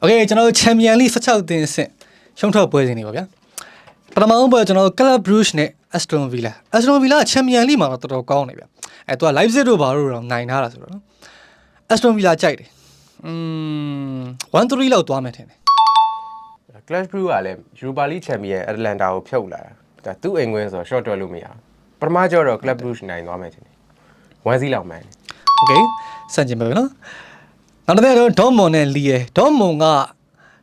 โอเคကျွန်တော်တို့ချန်ပီယံလိ16တင်အဆင့်ရှုံးထွက်ပွဲစဉ်တွေပါဗျာပထမဆုံးပွဲကျွန်တော်တို့ Club Brugge နဲ့ Aston Villa Aston Villa ချန်ပီယံလိမှာတော့တော်တော်ကောင်းနေဗျာအဲသူက Leipzig တို့ဘာလို့တော့နိုင်ထားတာဆိုတော့နော် Aston Villa ကြိုက်တယ်อืม1-3လောက်သွားမယ်ထင်တယ် Clash Brew ကလည်း Europa League Champion Atlanta ကိုဖြုတ်လာတာဒါသူ့အိမ်ခွင်းဆိုတော့ short တွက်လို့မရဘူးပထမကြောတော့ Club Brugge နိုင်သွားမယ်ထင်တယ်1စီလောက်မှန်တယ် โอเคစန့်ကျင်ပါပဲနော် နောက်တစ်ခုတော့ဒေါမွန်နဲ့လီယယ်ဒေါမွန်က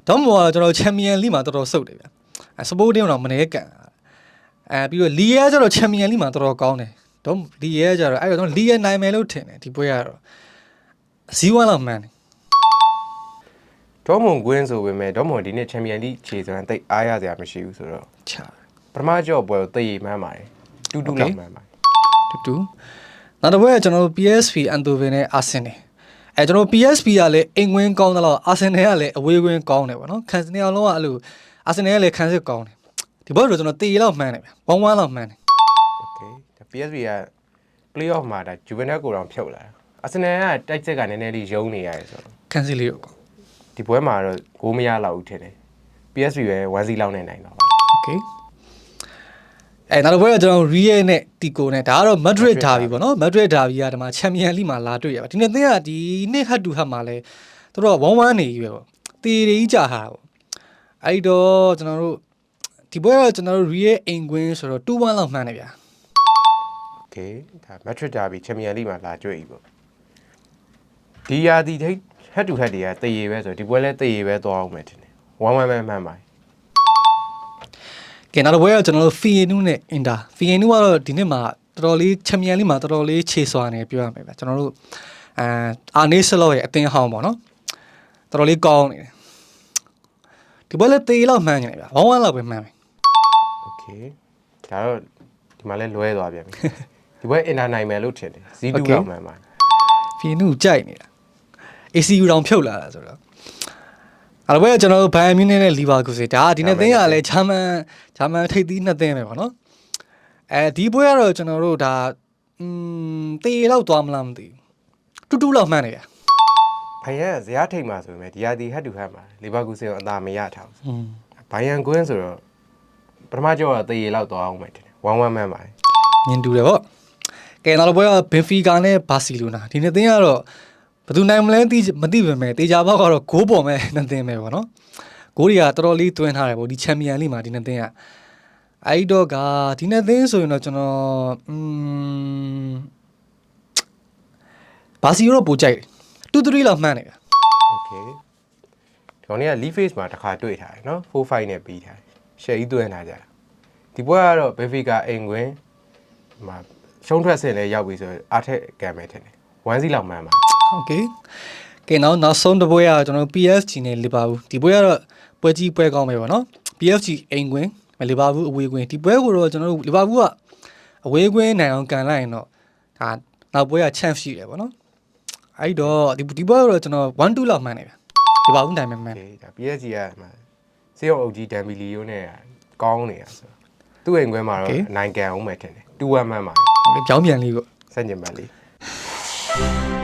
ဒေါမွန်ကကျွန်တော်ချန်ပီယံလိမှာတော်တော်စုပ်တယ်ဗျာအဲစပိုးတင်းတော့မနေကန်အဲပြီးတော့လီယယ်ကကျတော့ချန်ပီယံလိမှာတော်တော်ကောင်းတယ်ဒေါလီယယ်ကကျတော့အဲ့တော့လီယယ်နိုင်မယ်လို့ထင်တယ်ဒီပွဲကတော့ဇီးဝမ်းလောက်မှန်တယ်ဒေါမွန်ကွင်းဆိုပေမဲ့ဒေါမွန်ဒီနေ့ Champion League ခြေစွမ်းတိတ်အားရစရာမရှိဘူးဆိုတော့ချာပထမကြောပွဲကိုသိရမှန်းပါတယ်တူတူလောက်မှန်းပါတယ်တူတူနောက်တစ်ပွဲကကျွန်တော်တို့ PSV အန်တိုဗင်နဲ့အာဆင်နယ် အဲကျွန်တော် PSV ကလည်းအိမ်ဝင်းကောင်းတယ်လို့အာဆင်နယ်ကလည်းအဝေးဝင်းကောင်းတယ်ပေါ့နော်ခံစနေအောင်လုံးကအဲ့လိုအာဆင်နယ်ကလည်းခံစစ်ကောင်းတယ်ဒီပွဲတော့ကျွန်တော်တေးလောက်မှန်းတယ်ဗျဝမ်းဝမ်းလောက်မှန်းတယ် โอเคဒါ PSV က playoff မှာဒါ Juventus ကိုတောင်ဖြုတ်လာတာ Arsenal ကတိုက်ချက်ကနည်းနည်းလေးယုံနေရတယ်ဆိုတော့ ခံစစ်လေးကို ဒီပွဲမှာတော့ဂိုးမရလောက်ဘူးထင်တယ် PSV ပဲ1စီလောက်နဲ့နိုင်တော့ပါ โอเค အဲနောက်တစ်ပွဲကကျွန်တော် Real နဲ့တီကိုနဲ့ဒါကတော့ Madrid Derby ပေါ့နော် Madrid Derby ကဒီမှာ Champions League မှာလာတွေ့ရပါဒီနေ့သင်းကဒီနေ့ဟတ်တူဟတ်မှာလဲသူတို့က1 1နေကြီးပဲပေါ့တေတွေကြီးကြာဟာပေါ့အဲ့တော့ကျွန်တော်တို့ဒီပွဲကကျွန်တော်တို့ Real အိမ်ကွင်းဆိုတော့2 1လောက်မှန်းနေဗျာ Okay ဒါ Madrid Derby Champions League မှာလာတွေ့ပြီပေါ့ဒီရာဒီထိတ်ဟတ်တူဟတ်တွေကတည်ရပဲဆိုတော့ဒီပွဲလဲတည်ရပဲသွားအောင်မယ်ထင်တယ်1 1ပဲမှန်းပါတယ် ကဲနောက်တစ်ပွဲကကျွန်တော်တို့ Fienu နဲ့ Inter Fienu ကတော့ဒီနေ့မှာတော်တော်လေး Champions League မှာတော်တော်လေးခြေစွာနေပြောရမယ်ဗျာကျွန်တော်တို့အာအာနေစလောရဲ့အသင်းဟောင်းပေါ့နော်တော်တော်လေးကောင်းနေတယ်ဒီပွဲလည်းတေးလောက်မှန်းနေတယ်ဗျာ1-1လောက်ပဲမှန်းမယ် โอเคဒါတော့ဒီမှာလဲလွဲသွားပြန်ပြီဒီပွဲ inter နိုင်မယ်လို့ထင်တယ် Z2 Okay. လောက်မှန်ပါတယ် ဖီနူကြိုက်နေတာ ACU တောင်ဖြုတ်လာတာဆိုတော့ အဲ့တော့ဘယ်ကျွန်တော်တို့ဘိုင်ယန်မြူးနစ်နဲ့လီဗာပူးစေဒါဒီနှစ်သင်းကလည်းဂျာမန်ဂျာမန်ထိပ်သီးနှစ်သင်းပဲပေါ့နော်အဲဒီပွဲကတော့ကျွန်တော်တို့ဒါอืมတေးလောက်သွားမလားမသိဘူးတူတူလောက်မှန်းနေရ ဘိုင်ယန်ကဇယားထိတ်မှာဆိုပေမဲ့ဒီယာဒီ head to head မှာလီဗာပူးစင်ကိုအသာမရထားဘူး อืม ဘိုင်ယန်ကွင်းဆိုတော့ပထမကြောကတရေလောက်သွားအောင်မယ်ထင်တယ်1 1မှန်ပါတယ် မြင်တူတယ်ပေါ့ကဲနောက်တစ်ပွဲကဘင်ဖီကာနဲ့ဘာစီလိုနာဒီနှစ်သင်းကတော့ ဘယ်သူနိုင်မလဲသိမသိပါမယ်တေချာဘောက်ကတော့ဂိုးပေါ်မဲ့နှစ်သင်းပဲပေါ့နော်ဂိုးတွေကတော်တော်လေးတွင်းထားတယ်ပေါ့ဒီချန်ပီယံလိမှာဒီနှစ်သင်းကအဲ့တော့ကဒီနှစ်သင်းဆိုရင်တော့ကျွန်တော်อืมဘာစီရောပိုကြိုက်တယ်2 3လောက်မှန်းနေဗျာ โอเคဒီကောင်လေးက lead face မှာတစ်ခါတွေ့ထားတယ်เนาะ4 5နဲ့ပြီးထားတယ်ရှယ်ကြီးသွင်းထားကြတာဒီပွဲကတော့ Benfica အိမ်ကွင်းဒီမှာရှုံးထွက်စင်လည်းရောက်ပြီဆိုတော့အားထက်ကံမယ်ထင်တယ်1စီလောက်မှန်ပါ โอเคကဲနောက်နောက်ဆုံးတစ်ပွဲကကျွန်တော် PSG နဲ့လီဗာပူးဒီပွဲကတော့ပွဲကြီးပွဲကောင်းပဲပေါ့နော် PSG အိမ်ကွင်းလီဗာပူးအဝေးကွင်းဒီပွဲကိုတော့ကျွန်တော်တို့လီဗာပူးကအဝေးကွင်းနိုင်အောင်ကန်လိုက်ရင်တော့ဒါနောက်ပွဲက chance ရှိတယ်ပေါ့နော်အဲ့တော့ဒီဒီပွဲကတော့ကျွန်တော်1-2လောက်မှန်းနေဗျလီဗာပူးနိုင်မယ်မှန်း โอเคဒါ PSG ကဒီမှာစေအောင်အုပ်ကြီးဒမ်ဘီလီယိုနဲ့ကောင်းနေတာဆိုတော့သူ့အိမ်ကွင်းမှာတော့အနိုင်ကန်အောင်မယ်ထင်တယ်2 1မှန်ပါတယ် ဟိုလေပြောင်းပြန်လေးကို စัจကျင်ပါလေး